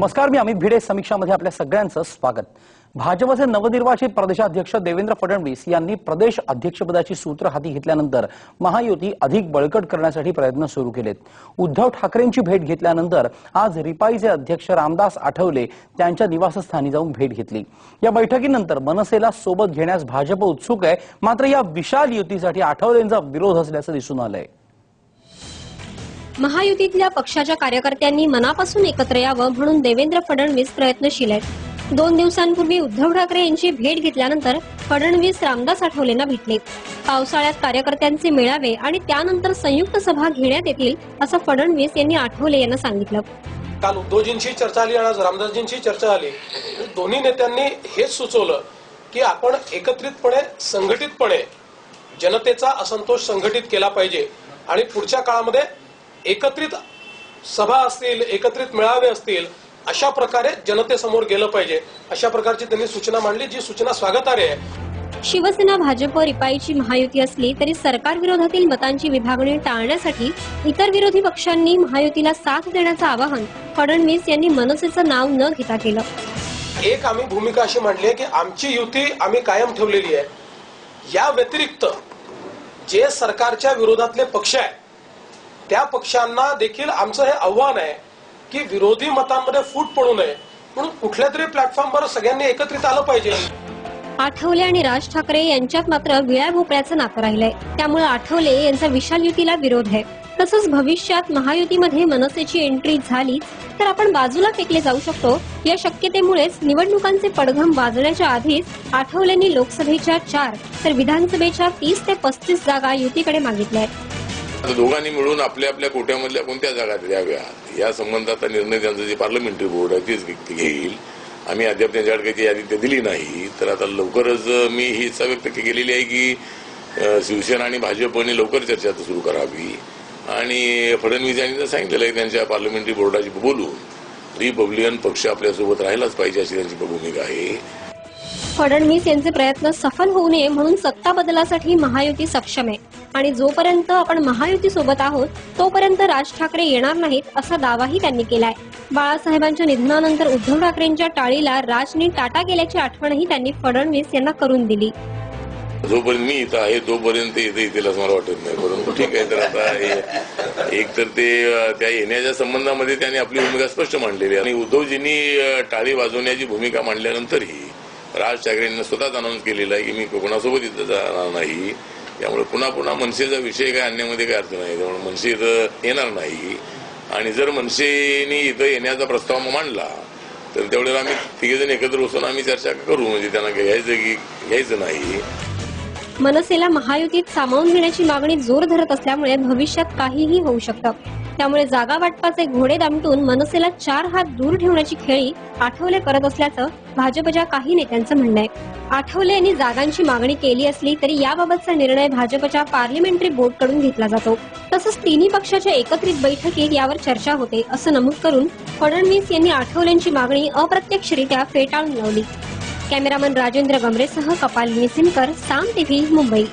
नमस्कार मी अमित भिडे. समीक्षामध्ये आपल्या सगळ्यांचं स्वागत. भाजपचे नवनिर्वाचित प्रदेशाध्यक्ष देवेंद्र फडणवीस यांनी प्रदेश अध्यक्षपदाची सूत्र हाती घेतल्यानंतर महायुती अधिक बळकट करण्यासाठी प्रयत्न सुरू केलेत. उद्धव ठाकरेंची भेट घेतल्यानंतर आज रिपाईचे अध्यक्ष रामदास आठवले त्यांच्या निवासस्थानी जाऊन भेट घेतली. या बैठकीनंतर मनसेला सोबत घेण्यास भाजप उत्सुक आहे. मात्र या विशाल युतीसाठी आठवलेंचा विरोध असल्याचं दिसून आलंय. महायुतीतल्या पक्षाच्या कार्यकर्त्यांनी मनापासून एकत्र यावं म्हणून देवेंद्र फडणवीस प्रयत्नशील आहेत. दोन दिवसांपूर्वी उद्धव ठाकरे यांची भेट घेतल्यानंतर फडणवीस रामदास आठवलेंना भेटले. पावसाळ्यात कार्यकर्त्यांचे मेळावे आणि त्यानंतर संयुक्त सभा घेण्यात येतील असं फडणवीस यांनी आठवले यांना सांगितलं. काल उद्धवजींशी चर्चा झाली आणि आज रामदासजींची चर्चा झाली दोन्ही नेत्यांनी हेच सुचवलं की आपण एकत्रितपणे संघटितपणे जनतेचा असंतोष संघटित केला पाहिजे आणि पुढच्या काळामध्ये एकत्रित सभा असतील एकत्रित मेळावे असतील अशा प्रकारे जनतेसमोर गेलं पाहिजे. अशा प्रकारची त्यांनी सूचना मांडली जी सूचना स्वागतार्ह आहे. शिवसेना भाजप रिपाईची महायुती असली तरी सरकार विरोधातील मतांची विभागणी टाळण्यासाठी इतर विरोधी पक्षांनी महायुतीला साथ देण्याचं आवाहन फडणवीस यांनी मनसेचं नाव न घेता केलं. एक आम्ही भूमिका अशी मांडली आहे की आमची युती आम्ही कायम ठेवलेली आहे. या व्यतिरिक्त जे सरकारच्या विरोधातले पक्ष आहेत त्या पक्षांना देखील आमचं हे आव्हान आहे की विरोधी मतांमध्ये फूट पडू नये. म्हणून कुठल्या तरी प्लॅटफॉर्मवर सगळ्यांनी एकत्रित आलं पाहिजे. आठवले आणि राज ठाकरे यांच्यात मात्र विळ्या भोपळ्याचं नातं राहिलंय. त्यामुळे आठवले यांचा विशाल युतीला विरोध आहे. तसंच भविष्यात महायुतीमध्ये मनसेची एंट्री झाली तर आपण बाजूला फेकले जाऊ शकतो. या शक्यतेमुळेच निवडणुकांचे पडघम वाजण्याच्या आधीच आठवलेंनी लोकसभेच्या चार तर विधानसभेच्या तीस ते पस्तीस जागा युतीकडे मागितल्या आहेत. दोघांनी मिळून आपल्या आपल्या कोट्यामधल्या कोणत्या जागा द्याव्या या संबंधाचा निर्णय त्यांचं जे पार्लमेंटरी बोर्ड आहे तेच घेईल. आम्ही अद्याप त्यांच्याकडे काही यादी ते दिली नाही. तर आता लवकरच मी ही इच्छा व्यक्त केलेली आहे की शिवसेना आणि भाजपने लवकर चर्चा सुरू करावी. आणि फडणवीस यांनी तर सांगितलेलं आहे त्यांच्या पार्लमेंटरी बोर्डाशी बोलून रिपब्लिकन पक्ष आपल्यासोबत राहिलाच पाहिजे अशी त्यांची भूमिका आहे. फडणवीस यांचे प्रयत्न सफल होऊ नये म्हणून सत्ता बदलासाठी महायुती सक्षम आहे. आणि जोपर्यंत आपण महायुती सोबत आहोत तोपर्यंत राज ठाकरे येणार नाहीत असा दावाही त्यांनी केलाय. बाळासाहेबांच्या निधनानंतर उद्धव ठाकरेंच्या टाळीला राजनी टाटा केल्याची आठवणही त्यांनी फडणवीस यांना करून दिली. जोपर्यंत मी इथं आहे तोपर्यंत इथे येतील असं मला वाटत नाही. परंतु ठीक आहे तर आता हे- एक तर ते त्या येण्याच्या संबंधामध्ये त्यांनी आपली भूमिका स्पष्ट मांडलेली आणि उद्धवजींनी टाळी वाजवण्याची भूमिका मांडल्यानंतरही राज ठाकरेंनी स्वतःच अनाऊन्स केलेला आहे की मी कोकणासोबत इथं जाणार नाही. त्यामुळे पुन्हा पुन्हा मनसेचा विषय काय आणण्यामध्ये काय अर्थ नाही. त्यामुळे मनसे इथं येणार नाही. आणि जर मनसेने इथं येण्याचा प्रस्ताव मांडला तर त्यावेळेला आम्ही तिघेजण एकत्र बसून आम्ही चर्चा करू. म्हणजे त्यांना घ्यायचं की घ्यायचं नाही. मनसेला महायुतीत सामावून घेण्याची मागणी जोर धरत असल्यामुळे भविष्यात काहीही होऊ शकतं. त्यामुळे जागा वाटपाचे घोडे दामटून मनसेला चार हात दूर ठेवण्याची खेळी आठवले करत असल्याचं भाजपच्या काही नेत्यांचं म्हणणं आहे. आठवले यांनी जागांची मागणी केली असली तरी याबाबतचा निर्णय भाजपच्या पार्लिमेंटरी बोर्डकडून घेतला जातो. तसंच तिन्ही पक्षाच्या एकत्रित बैठकीत यावर चर्चा होते असं नमूद करून फडणवीस यांनी आठवलेंची मागणी अप्रत्यक्षरित्या फेटाळून लावली. कॅमेरामन राजेंद्र गमरेसह कपाल निसिमकर साम टीव्ही मुंबई.